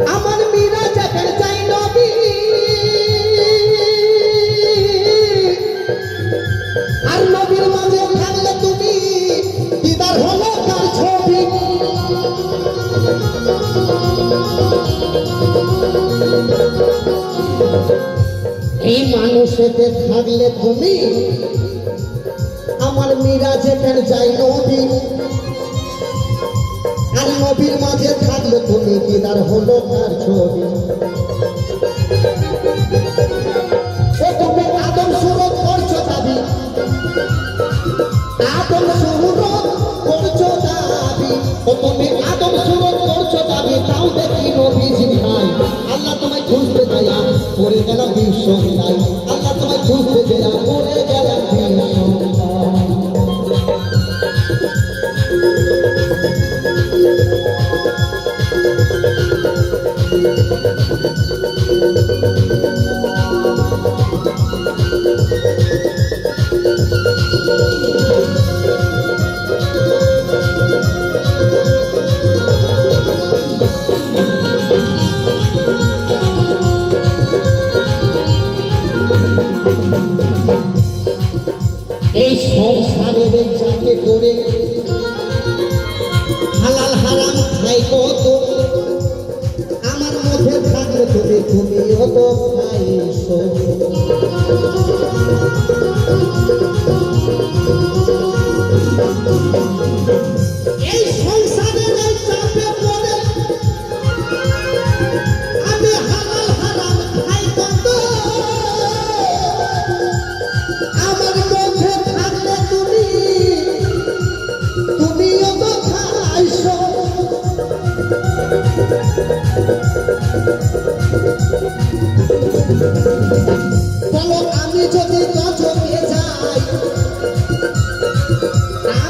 আমার মীরা নবী। আর নবীর মাঝে থাকলে এই মানুষেতে থাকলে তুমি আমার মীরা যেখানে যাই নবী। আর নবীর মাঝে থাকলে তুমি দিদার হলো তার ছবি। আল্লাহ তোমায় খুঁজতে দেয়া পড়ে গেল বিশ্ব আল্লাহ তোমায় খুঁজতে দেয়া পড়ে এই সংসারের যাকে করে হালাল হারাম খাই কত তুমি অত খাইছো এই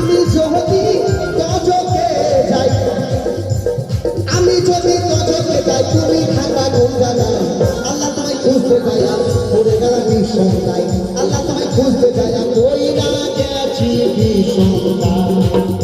আমি যদি গজবে যাই, আমি যদি গজবে যাই, তুমি গঙ্গা যাই আল্লাহ তোমায় খুঁজতে যাই পড়ে গেল আল্লাহ তোমায় খুঁজতে যাই ওই না গেছি বিষন্দাই